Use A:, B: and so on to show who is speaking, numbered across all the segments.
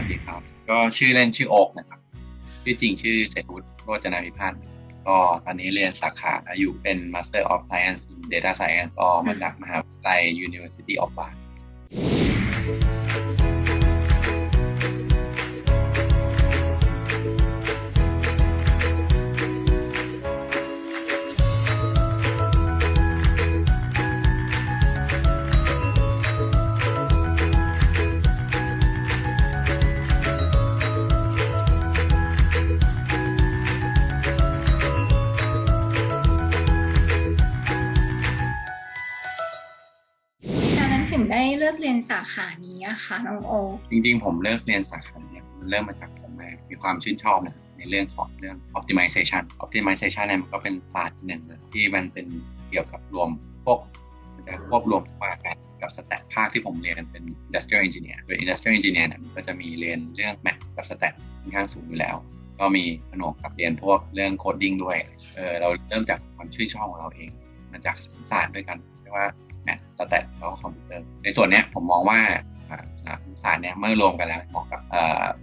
A: วัสดีครับ ก็ชื่อเล่นชื่อโอ๊กนะครับ ชื่อจริงชื่อเศรษฐวุฒิโรจนาวิพัฒน์ก็ตอนนี้เรียนสาขาอยู่เป็น Master of Science in Data Science ก็มาจากมหาวิทยาลัย University of Bath
B: ถึงได้เลือกเรียนสาขานี้อะค่ะน้องโอ
A: จริงๆ ผมเลือกเรียนสาขาเนี่ยมันเริ่มมาจากผมมีความชื่นชอบนะในเรื่องของเรื่อง optimization optimization เนี่ยมันก็เป็นศาสตร์หนึ่งเลยที่มันเป็นเกี่ยวกับรวมพวกมันจะควบรวมว่ากันกับสแตทภาคที่ผมเรียนเป็น industrial engineer โดย industrial engineer เนี่ยมันก็จะมีเรียนเรื่อง math กับสแตทค่อนข้างสูงอยู่แล้ว ก็มีผนวกกับเรียนพวกเรื่องโคดดิ้งด้วยเออเราเริ่มจากความชื่นชอบของเราเอง มาจากศาสตร์ด้วยกันเรียกว่าแมทสแตทแล้วก็คอมพิวเตอร์ ในส่วนนี้ผมมองว่าอ่าสามศาสตร์เนี้ยเมื่อรวมกันแล้วเหมาะกับ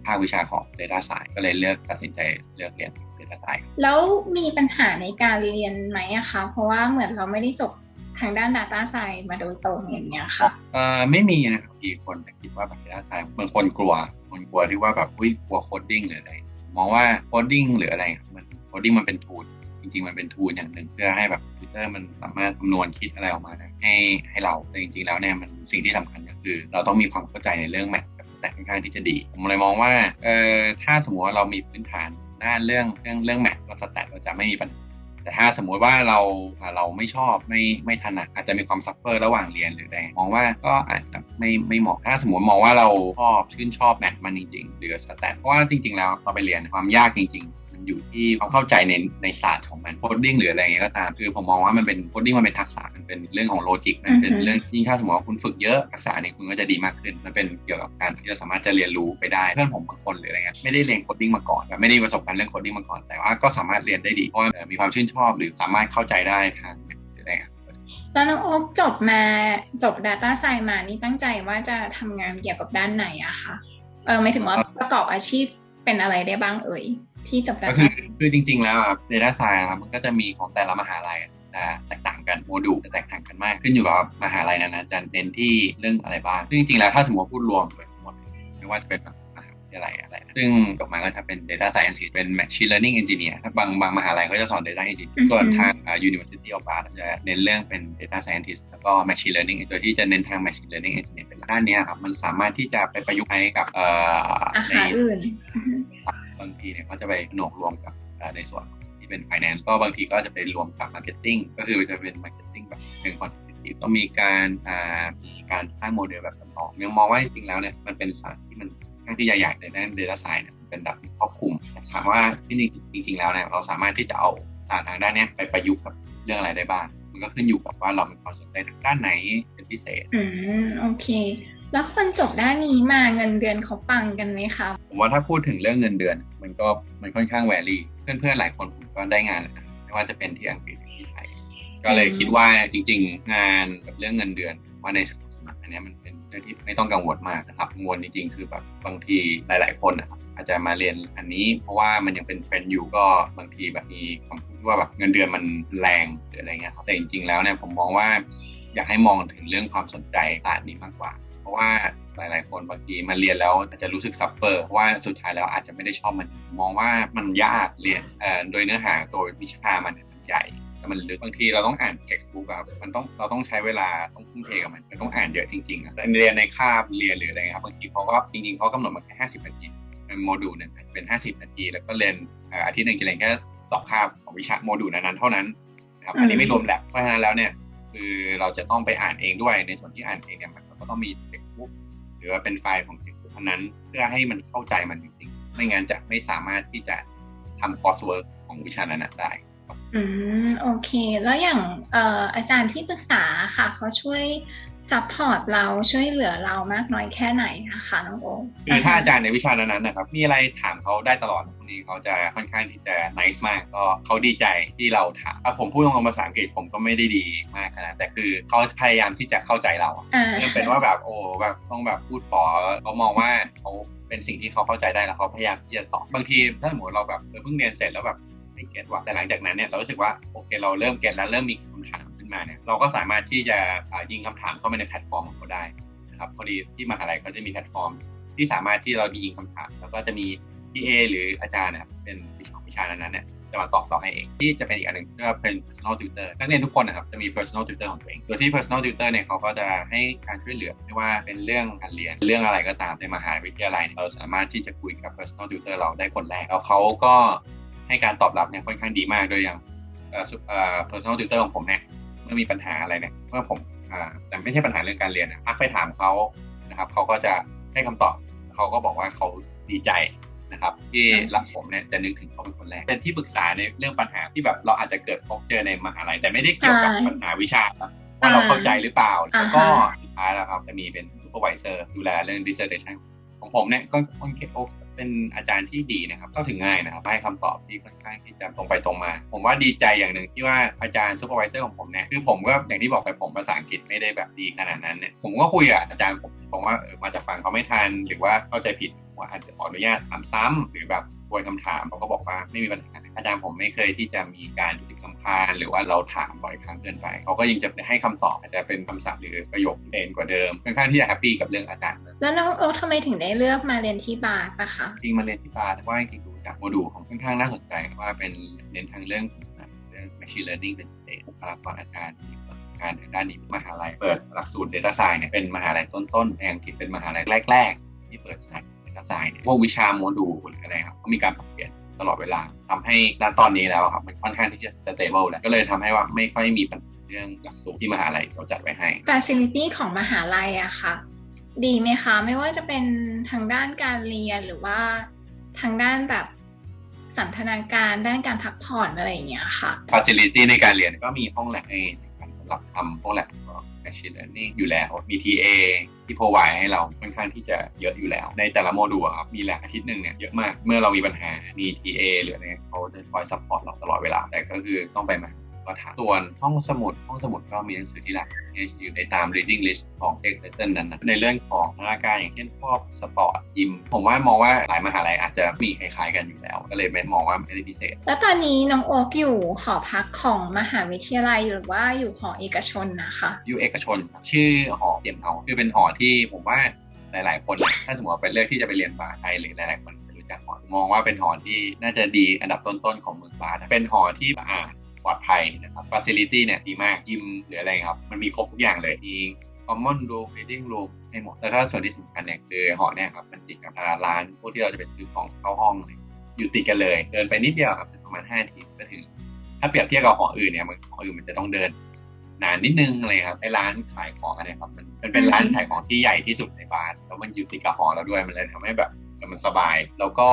A: ภาควิชาของ Data Science ก็เลยเลือกตัดสินใจเลือกเรียน Data Science
B: แล้วมีปัญหาในการเรียนไหมอะคะเพราะว่าเหมือนเราไม่ได้จบทางด้าน Data Science มาโดยตรงอย่างเงี้ยค่ะ
A: เอ่อไม่มีนะครับมีคนแต่คิดว่าแบบ Data Science บางคนกลัวคนกลัวที่ว่าแบบอุ้ยกลัวโคดดิ้งหรืออะไรมองว่าโคดดิ้งหรืออะไรมันโคดดิ้งมันเป็นทูล จริงๆ มันเป็นทูลอย่างหนึ่งเพื่อให้แบบคอมพิวเตอร์มันสามารถคำนวณคิดอะไรออกมาให้ให้เราแต่จริงๆ แล้วเนี่ยมันสิ่งที่สำคัญก็คือ เราต้องมีความเข้าใจในเรื่องแมทกับสแตทค่อนข้างที่จะดี ผมเลยมองว่าเอ่อถ้าสมมติว่าเรามีพื้นฐานด้านเรื่องเรื่องเรื่องแมทกับสแตทเราจะไม่มีปัญหาแต่ถ้าสมมุติว่าเราเราไม่ชอบไม่ไม่ถนัดอาจจะมีความซัฟเฟอร์ระหว่างเรียนหรืออะไรมองว่าก็อาจจะไม่ไม่เหมาะถ้าสมมติมองว่าเราชอบชื่นชอบแมทมันจริง ๆ หรือสแตทเพราะว่าจริง ๆ แล้วเราไปเรียนความยากจริง ๆ อยู่ที่ความเข้าใจในในศาสตร์ของมันโคดดิ้งหรืออะไรเงี้ยก็ตามคือผมมองว่ามันเป็นโคดดิ้งมันเป็นทักษะมันเป็นเรื่องของโลจิกมันเป็น
B: อือฮึ
A: เรื่องยิ่งถ้าสมมติว่าคุณฝึกเยอะทักษะนี้คุณก็จะดีมากขึ้น มันเป็นเกี่ยวกับการที่เราสามารถจะเรียนรู้ไปได้เพื่อนผมบางคนหรืออะไรเงี้ยไม่ได้เรียนโคดดิ้งมาก่อนแบบไม่ได้มีประสบการณ์เรื่องโคดดิ้งมาก่อนแต่ว่าก็สามารถเรียนได้ดีเพราะว่าเอ่อมีความชื่นชอบหรือสามารถเข้าใจได้ทางหรืออะไรเงี้ย
B: แล้วน้องโอ๊คจบมาจบ Data Science มานี่ตั้งใจว่าจะทำงานเกี่ยวกับด้านไหนอะคะเออไม่ถึงว่าประกอบอาชีพเป็นอะไรได้บ้างเอ่ย ที่จบ
A: ก็
B: Data
A: คือ
B: Science
A: คือจริง ๆ แล้วอะ Data Science อะครับมันก็จะมีของแต่ละมหาลัยอะแต่แตกต่างกันโมดูลจะแตกต่างกันมากขึ้นอยู่กับมหาลัยนั้นๆจะเน้นที่เรื่องอะไรบ้างซึ่งจริงๆแล้วถ้าสมมติว่าพูดรวมไปหมดไม่ว่าจะเป็นแบบมหาวิทยาลัยอะไรนะซึ่งจบมาก็จะเป็น Data Science เป็น Machine Learning Engineer ถ้าบางบางมหาลัยก็จะสอน Data Engineer ส่วนทางอ่า University of Bath จะเน้นเรื่องเป็น Data Scientist แล้วก็ Machine Learning โดยที่จะเน้นทาง Machine Learning Engineer เป็นหลักด้านเนี้ยครับมันสามารถที่จะไปประยุกต์ใช้กับเอ่อ
B: อา
A: ใน
B: หารอื่น
A: บางทีเนี่ยเขาจะไปหนวกรวมกับในส่วนที่เป็น finance ก็บางทีก็จะไปรวมกับ marketing ก็คือจะเป็น marketing แบบเชิง quantitative ก็มีการอ่ามีการสร้างโมเดลแบบจำลองยังมองว่าจริงแล้วเนี่ยมันเป็นศาสตร์ที่มันข้างที่ใหญ่ๆในด้าน data science เนี่ยเป็นแบบครอบคลุมถามว่าจริงจริงๆแล้วเนี่ยเราสามารถที่จะเอาศาสตร์ทางด้านนี้ไปประยุกต์กับเรื่องอะไรได้บ้างมันก็ขึ้นอยู่กับว่าเรามีความสนใจด้านไหนเป็นพิเศษ
B: อืมโอเค แล้วคนจบด้านนี้มาเงินเดือนเขาปังกันไหมคะ
A: ผมว่าถ้าพูดถึงเรื่องเงินเดือน มันก็มันค่อนข้างแวรี่เพื่อนๆหลายคนผมก็ได้งานแล้วนะไม่ว่าจะเป็นที่อังกฤษหรือที่ไทยก็เลยคิดว่าจริง ๆ งานกับเรื่องเงินเดือน ว่าในสมัยอันนี้มันเป็นเรื่องที่ไม่ต้องกังวลมากนะครับกังวลจริงๆคือแบบบางทีหลาย ๆ คนนะครับอาจจะมาเรียนอันนี้ เพราะว่ามันยังเป็นเทรนด์อยู่ก็บางทีแบบมีคำพูดว่าแบบเงินเดือนมันแรงหรืออะไรเงี้ยครับแต่จริง ๆ แล้วเนี่ยผมมองว่าอยากให้มองถึงเรื่องความสนใจศาสตร์นี้มากกว่า ราะว่าหลาย ๆ คนบางทีมาเรียนแล้วอาจจะรู้สึกซัฟเฟอร์เพราะว่าสุดท้ายแล้วอาจจะไม่ได้ชอบมัน มองว่ามันยากเรียนโดยเนื้อหาตัววิชามันมันใหญ่แต่มันลึกบางทีเราต้องอ่าน textbook อะมันต้องเราต้องใช้เวลาต้องทุ่มเทกับมันมันต้องอ่านเยอะจริงๆอะแต่เรียนในคาบเรียนหรืออะไรครับบางทีเขาก็จริงๆเขากำหนดมาแค่50นาทีเป็นโมดูลหนึ่งเป็น 50 นาที แล้วก็เรียนเอ่ออาทิตย์หนึ่งจะเรียนแค่สองคาบของวิชาโมดูลนั้นๆเท่านั้นนะครับอันนี้ไม่รวมแลบเพราะฉะนั้นแล้วเนี่ยคือเราจะต้องไปอ่านเองด้วยในส่วนที่อ่านเองเนี่ยมัน ก็ต้องมีเท็กบุ๊กหรือว่าเป็นไฟล์ของเท็กบุ๊กนั้น เพื่อให้มันเข้าใจมันจริงๆ ไม่งั้นจะไม่สามารถที่จะทำคอร์สเวิร์กของวิชานั้นได้
B: อืมโอเค แล้วอย่างเอ่ออาจารย์ที่ปรึกษาค่ะเขาช่วยซัพพอร์ตเราช่วยเหลือเรามากน้อยแค่ไหนนะคะน้องโอ
A: คือถ้าอาจารย์ในวิชานั้นๆนะครับมีอะไรถามเขาได้ตลอดนะคนนี้เขาจะค่อนข้างที่จะ nice มากก็เขาดีใจที่เราถามถ้าผมพูดตรงๆภาษาอังกฤษผมก็ไม่ได้ดีมากขนาดแต่คือเขาพยายามที่จะเข้าใจเราอะ
B: อ่า
A: ไม่จำเป็นว่าแบบโอ้แบบต้องแบบพูดปอเขามองว่าเขาเป็นสิ่งที่เขาเข้าใจได้แล้วเขาพยายามที่จะตอบบางทีถ้าสมมติเราแบบเออเพิ่งเรียนเสร็จแล้วแบบ ไม่เก็ตว่าแต่หลังจากนั้นเนี่ยเรารู้สึกว่าโอเคเราเริ่มเก็ตแล้วเริ่มมีคำถามขึ้นมาเนี่ยเราก็สามารถที่จะยิงคำถามเข้าไปในแพลตฟอร์มของเขาได้นะครับพอดีที่มหาลัยเขาจะมีแพลตฟอร์ม ที่สามารถที่เรามียิงคำถาม แล้วก็จะมีพี่เอหรืออาจารย์นะครับเป็นวิชาวิชานั้นๆเนี่ยจะมาตอบเราให้เองที่จะเป็นอีกอันหนึ่งกว่าเป็น personal tutor นักเรียนทุกคนนะครับจะมี personal tutor ของตัวเองโดยที่ personal tutor เนี่ยเขาก็จะให้การช่วยเหลือไม่ว่าเป็นเรื่องการเรียนเรื่องอะไรก็ตามในมหาวิทยาลัยเนี่ยเราสามารถที่จะคุยกับ personal tutor เราได้คนแรกแล้วเขาก็ ให้การตอบรับเนี่ยค่อนข้างดีมากโดยอย่างเอ่อสุเอ่อ personal tutor ของผมเนี่ยเมื่อมีปัญหาอะไรเนี่ยเมื่อผมอ่าแต่ไม่ใช่ปัญหาเรื่องการเรียนนะทักไปถามเขานะครับเขาก็จะให้คำตอบเขาก็บอกว่าเขาดีใจนะครับ ที่รักผมเนี่ยจะนึกถึงเขาเป็นคนแรกเป็นที่ปรึกษาในเรื่องปัญหาที่แบบเราอาจจะเกิดพบเจอในมหาลัยแต่ไม่ได้เกี่ยวกับ
B: ใช่
A: ปัญหาวิชานะว่าเราเข้าใจหรือเปล่า
B: อ่า
A: แล้วก็
B: ฮะ
A: สุดท้ายแล้วครับจะมีเป็น supervisor ดูแลเรื่อง dissertation ของผมเนี่ยก็ค่อนข้างเป็นอาจารย์ที่ดีนะครับเข้าถึงง่ายนะครับให้คำตอบที่ค่อนข้างที่จะตรงไปตรงมา ผมว่าดีใจอย่างหนึ่งที่ว่าอาจารย์ซูเปอร์วิเซอร์ของผมเนี่ยคือผมก็อย่างที่บอกไปผมภาษาอังกฤษไม่ได้แบบดีขนาดนั้นเนี่ยผมก็คุยกับอาจารย์ผมผมว่าออมาจากฟังเขาไม่ทันหรือว่าเข้าใจผิดว่าอาจจะขออนุญาตถามซ้ำหรือแบบทวนคำถามเขาก็บอกว่าไม่มีปัญหา อาจารย์ผมไม่เคยที่จะมีการรู้สึกลำคาญหรือว่าเราถามบ่อยครั้งเกินไปเขาก็ยังจะให้คำตอบอาจจะเป็นคำศัพท์หรือประโยคที่เป็นกว่าเดิมค่อนข้างที่จะแฮปปี้กับเรื่องอาจารย์
B: แล้วน้องโอ๊คทำไมถึงได้เลือกมาเรียนที่บาร์ปะคะ
A: จริงมาเรียนที่บาร์แต่ว่าจริงๆดูจากโมดูลของค่อนข้างน่าสนใจว่าเป็นเน้นทางเรื่องของเรื่อง machine learning เป็นบุคลากรอาจารย์ที่เปิดงานทางด้านนี้มหาลัยเปิดหลักสูตร data science เนี่ยเป็นมหาลัยต้นๆในอังกฤษเป็นมหาลัยแรก ๆ ที่เปิดสาย data science เนี่ยพวกวิชาโมดูลหรืออะไรครับก็มีการปรับเปลี่ยน ตลอดเวลาทำให้ณตอนนี้แล้วครับมันค่อนข้างที่จะ stable แล้วก็เลยทำให้ว่าไม่ค่อยมีปัญหาเรื่องหลักสูตรที่มหาลัยเขาจัดไว้ให้
B: Facility ของมหาลัยอะค่ะ ดีไหมคะ ไม่ว่าจะเป็นทางด้านการเรียนหรือว่าทางด้านแบบสันทนาการด้านการพักผ่อนอะไรอย่างเงี้ยค่ะ
A: facility ในการเรียนก็มีห้องแลบให้ หรับทำห้องแลบของ machine learning อยู่แล้ว BTA ที่ provide ให้เราค่อนข้างที่จะเยอะอยู่แล้ว ในแต่ละโมดูลครับ มีแหลกอาทิตย์หนึ่งเนี่ยเยอะมาก เมื่อเรามีปัญหามี TA หรืออะไรเขาจะคอย support เราตลอดเวลา แต่ก็คือต้องไปมา ก็ถามส่วนห้องสมุดห้องสมุดก็มีหนังสือที่หลากหลายอยู่ในตาม reading list ของ text lesson นั้นนะในเรื่องของพัฒนาการอย่างเช่นพวกสปอร์ตยิม ผมว่ามองว่าหลายมหาลัยอาจจะมีคล้ายๆกันอยู่แล้ว ก็เลยไม่มองว่าไม่ได้พิเศษ
B: แล้วตอนนี้น้องโอ๊คอยู่หอพักของมหาวิทยาลัยหรือว่าอยู่หอเอกชนนะคะ
A: อยู่เอกชนครับชื่อหอเจียมเฮาคือเป็นหอที่ผมว่าหลายๆ คน ถ้าสมมติว่าเป็นเลือกที่จะไปเรียนบาสไทยหรือหลายๆคนจะรู้จักหอมองว่าเป็นหอที่น่าจะดีอันดับต้นๆของเมืองบาสเป็นหอที่สะอาด ปลอดภัยนะครับฟ a ซิลิตี้เนี่ยดีมากยิมหรืออะไรครับมันมีครบทุกอย่างเลยมี common room reading room ให้หมดแล้วก็ส่วนที่สำคัญเนี่ยคือหอเนี่ยครับมันติดกับร้านพวกที่เราจะไปซื้อของเข้าห้องอะไรอยู่ติดกันเลย เดินไปนิดเดียวครับประมาณ5นาทีก็ถึง ถ้าเปรียบเทียบกับหออื่นเนี่ยมันหออื่นมันจะต้องเดินนานนิดนึงอะไรครับไอ้ร้านขายของอะไรครับ มันมันเป็นร้านขายของที่ใหญ่ที่สุดในบ้าร์แล้วมันอยู่ติดกับหอเราด้วยมันเลยทำให้แบบมันสบาย แล้วก็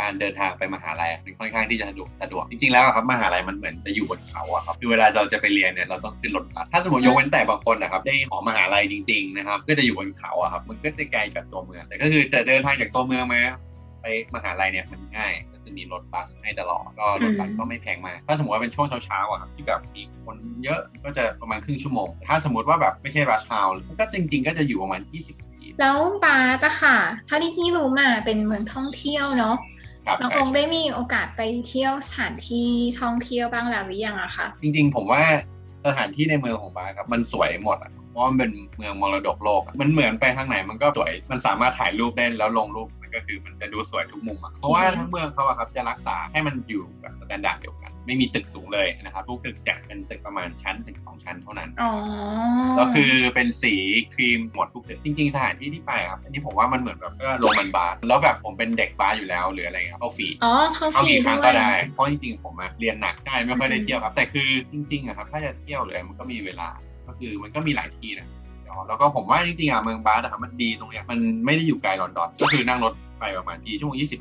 A: การเดินทางไปมหาลัยมันค่อนข้างที่จะสะดวกสะดวกจริงๆแล้วอะครับมหาลัยมันเหมือนจะอยู่บนเขาอะครับคือเวลาเราจะไปเรียนเนี่ยเราต้องขึ้นรถบัสถ้าสมมติยกเว้นแต่บางคนนะครับได้หอมหาลัยจริงๆนะครับก็จะอยู่บนเขาอะครับมันก็จะไกลจากตัวเมืองแต่ก็คือแต่เดินทางจากตัวเมืองมาไปมหาลัยเนี่ยมันง่ายก็คือมีรถบัสให้ตลอดก็รถบัสก็ไม่แพงมากถ้าสมมติว่าเป็นช่วงเช้าๆอะครับที่แบบมีคนเยอะก็จะประมาณครึ่งชั่วโมง ถ้าสมมติว่าแบบไม่ใช่รัชฮาวก็จริง ๆ ก็จะอยู่ประมาณ 20นาที
B: แล้วบาร์อะค่ะ ถ้าที่พี่รู้มาเป็นเมืองท่องเที่ยวเนาะ น้อง
A: ใช่
B: โอ๊คได้มีโอกาสไปเที่ยวสถานที่ท่องเที่ยวบ้างแล้วหรือยังอะคะ
A: จริงๆ ผมว่าสถานที่ในเมืองของบาร์ครับมันสวยหมดอะเพ ราะว่ามันเป็นเมืองมรดกโลกอะมันเหมือนไปทางไหนมันก็สวย มันสามารถถ่ายรูปได้แล้วลงรูปมันก็คือมันจะดูสวยทุกมุมอะเพราะว่าทั้งเมืองเขาอะครับจะรักษาให้มันอยู่แบบมาตรฐานเดียวกัน ไม่มีตึกสูงเลยนะครับทุกตึกจะเป็นตึกประมาณชั้นถึงสองชั้นเท่านั้น
B: อ๋อ
A: ก็คือเป็นสีครีมหมดทุกตึกจริงๆสถานที่ที่ไปครับอันนี้ผมว่ามันเหมือนแบบก็โรมันบาร์แล้วแบบผมเป็นเด็กบาร์อยู่แล้วหรืออะไรครับเอาฟรี
B: อ๋อเขาฟ
A: เอา
B: รี
A: กี่ครั้ง
B: ด้ว
A: ก็
B: ย
A: ได้ เพราะจริงๆผมอะเรียนหนักใช่ไม่ค่อยได้เที่ยวครับ แต่คือจริงๆอะครับถ้าจะเที่ยวเลยมันก็มีเวลา ก็คือมันก็มีหลายที่นะแล้วก็ผมว่าจริงๆอะเมืองบาสอะครับมันดีตรงเนี้ยมันไม่ได้อยู่ไกลลอนดอน ก็คือนั่งรถไปประมาณกี่ชั่วโมงยี่สิบ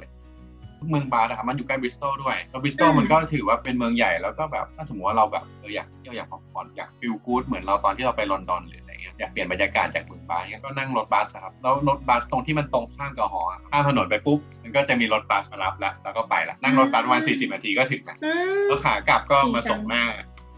A: เมืองบาสอะครับมันอยู่ใกล้บริสตอลด้วยแล้วบริสตอล
B: อืม
A: มันก็ถือว่าเป็นเมืองใหญ่แล้วก็แบบถ้าสมมติว่าเราแบบเอออยากเที่ยวอยากพักผ่อนอยากฟิลกู๊ดเหมือนเราตอนที่เราไปลอนดอนหรืออะไรเงี้ยอยากเปลี่ยนบรรยากาศจากเมืองบาสงั้นก็นั่งรถบัสอะครับแล้วรถบัสตรงที่มันตรงข้ามกับหออะข้ามถนนไปปุ๊บมันก็จะมีรถบัสมารับแล้วแล้วก็ไปละนั่งรถบัสประมาณ40นาทีก็ถึงละ
B: อืม
A: แล้วขากลับก็
B: ดี
A: มา
B: จัง
A: ส่งหน้า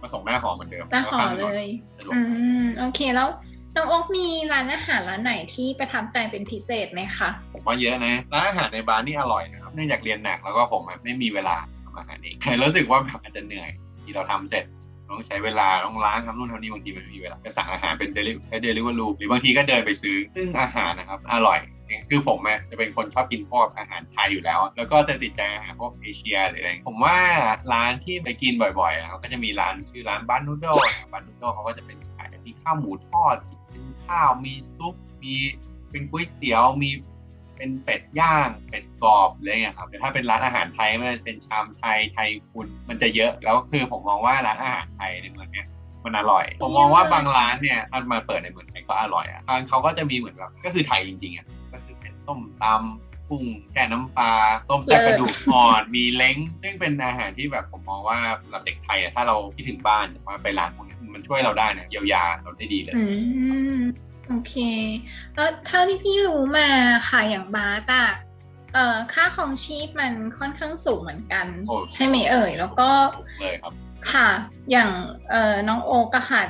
A: มาส่งหน้าหอเหมือนเดิม
B: หน้าหอ
A: ข้ามถน
B: เล
A: น
B: ย
A: สะดวก
B: อืมโอเคแล้วน้องโอ๊กมีร้านอาหารร้านไหนที่ประทับใจเป็นพิเศษไหมคะ
A: ผมว่าเยอะนะร้านอาหารในบาร์นี่อร่อยนะครับเนื่องจากเรียนหนักแล้วก็ผมอะไม่มีเวลาทำอาหารเองรู้สึกว่าแบบอาจจะเหนื่อยที่เราทำเสร็จต้องใช้เวลาต้องล้างทำนู่นทำนี่บางทีมันไม่มีเวลาก็สั่งอาหารเป็นเดลิใช้เดลิเวอรูหรือบางทีก็เดินไปซื้อซึ่งอาหารนะครับอร่อย คือผมอะจะเป็นคนชอบกินพวกอาหารไทยอยู่แล้ว แล้วก็จะติดใจอาหารพวกเอเชียหรืออะไรผมว่าร้านที่ไปกินบ่อยๆอะครับก็จะมีร้านชื่อร้านบ้านนูโดบ้านนูโดเขาก็จะเป็นขายมีข้าวหมูทอดมีข้าวมีซุปมีเป็นก๋วยเตี๋ยวมีเป็นเป็ดย่างเป็ดกรอบอะไรเงี้ยครับแต่ถ้าเป็นร้านอาหารไทยมันเป็นชามไทยไทยคุณมันจะเยอะแล้วคือผมมองว่าร้านอาหารไทยในเมืองเนี้ย มันอร่อย ผมมองว่าบางร้านเนี่ยมันมาเปิดในเมืองไทยก็อร่อยอะบางเขาก็จะมีเหมือนแบบก็คือไทยจริงๆอะก็คือเป็นต้มตำกุ้งแช่น้ำปลาต้มแซ่บกระดูกอ่อนมีเล้งซึ่งเป็นอาหารที่แบบผมมองว่าสำหรับเด็กไทยอะถ้าเราคิดถึงบ้านมาไปร้านพวกนี้มันช่วยเราได้นะเยียวยาเราได้ดีเลย
B: อืมโอเค แล้วเท่าที่พี่รู้มาค่ะอย่างบาร์ตอะเอ่อค่าของชีพมันค่อนข้างสูงเหมือนกัน
A: โอ้
B: ใช่ไหมเอ่ย แล้วก็
A: เลย ค่ะ
B: อย่างน้องโอก็ค่ะ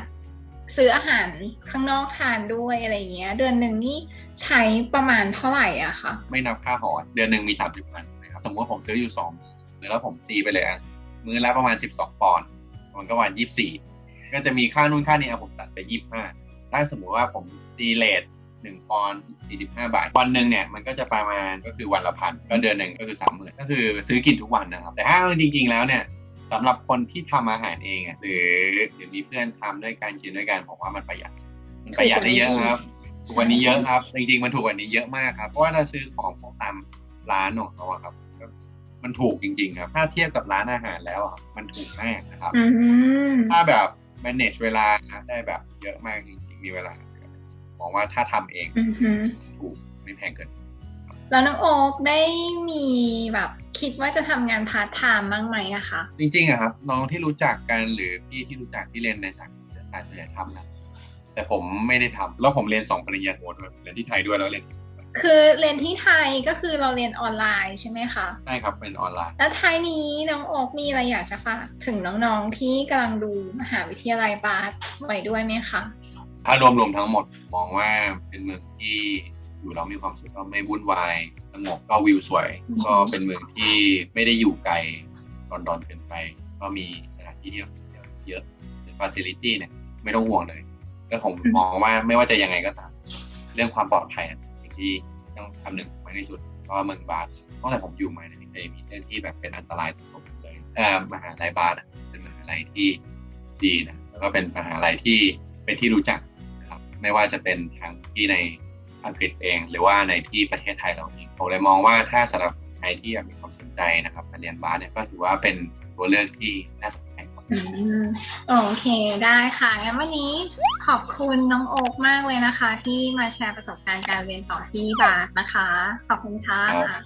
B: ซื้ออาหารข้างนอกทานด้วยอะไรเงี้ย เดือนหนึ่งนี่ใช้ประมาณเท่าไหร่อะคะ
A: ไม่นับค่าหอเดือนหนึ่งมี30วันนะครับสมมติว่าผมซื้ออยู่2มื้อแล้วผมตีไปเลยอะมื้อละประมาณ12ปอนด์มันก็วัน24ก็จะมีค่านู่นค่านี้อะผมตัดไป25ถ้าสมมุติว่าผมตีเลท1ปอนด์45บห้าบาทวันหนึ่งเนี่ยมันก็จะประมาณก็คือวันละพันก็เดือนหนึ่งก็คือ30,000ก็คือซื้อกินทุกวันนะครับแต่ถ้าเอาจริง ๆ แล้วเนี่ย สำหรับคนที่ทำอาหารเองอะหรือหรือมีเพื่อนทำด้วยกันกินด้วยกันผมว่ามันประหยัดมันประหยัดได้เยอะครับถูกกว่านี้เยอะครับจริงๆมันถูกกว่านี้เยอะมากครับเพราะว่าถ้าซื้อของพวกตามร้านของเขาอะครับก็มันถูกจริง ๆ ครับ ถ้าเทียบกับร้านอาหารแล้วอะครับมันถูกมากนะครับ
B: อืม
A: ถ้าแบบ manage เวลาได้แบบเยอะมากจริงๆมีเวลามองว่าถ้าทำเอง
B: อือฮึ
A: ถูกไม่แพงเกิน
B: แล้วน้องโอ๊กได้มีแบบ คิดว่าจะทำงานพาร์ทไทม์บ้างไหมอะคะ
A: จริงๆอะครับ น้องที่รู้จักกันหรือพี่ที่รู้จักที่เรียนในสายการศึกษาส่วนใหญ่ทำนะแต่ผมไม่ได้ทำแล้วผมเรียนสองปริญญาโทด้วยเรียนที่ไทยด้วยแล้วเรียน
B: คือเรียนที่ไทยก็คือเราเรียนออนไลน์ใช่ไหมคะ
A: ใช่ครับเป็นออนไลน์
B: แล้วท้ายนี้น้องโอ๊กมีอะไรอยากจะฝากถึงน้องๆที่กำลังดูมหาวิทยาลัยบาสไว้ด้วยไหมคะ
A: ถ้ารวมรวมๆทั้งหมดมองว่าเป็นเมืองที่ อยู่แล้วมีความสุขก็ไม่วุ่นวายสงบก็วิวสวย
B: อืม
A: ก็เป็นเมืองที่ไม่ได้อยู่ไกลลอนดอนเกินไป ก็มีสถานที่เที่ยวเยอะฟาซิลิตี้เนี่ยไม่ต้องห่วงเลยแล้วผมมองว่าไม่ว่าจะยังไงก็ตามเรื่องความปลอดภัยอะสิ่งที่ต้องคำนึงมากที่สุดเพราะว่าเมืองบาสตั้งแต่ผมอยู่มาเนี่ยไม่เคยมีเรื่องที่แบบเป็นอันตรายต่อผมเลยเอ่อมหาลัยบาสอะเป็นมหาลัยที่ดีนะแล้วก็เป็นมหาลัยที่เป็นที่รู้จักนะครับไม่ว่าจะเป็นทั้งที่ใน อังกฤษเอง หรือว่าในที่ประเทศไทยเราเองผมเลยมองว่าถ้าสำหรับใครที่อยากมีความสนใจนะครับการเรียนบาสเนี่ยก็ถือว่าเป็นตัวเลือกที่น่าสนใจกว่า
B: อืมโอเคได้ค่ะงั้นวันนี้ขอบคุณน้องโอ๊กมากเลยนะคะ ที่มาแชร์ประสบการณ์การเรียนต่อที่บาสนะคะ ขอบคุณค่ะ
A: ครับ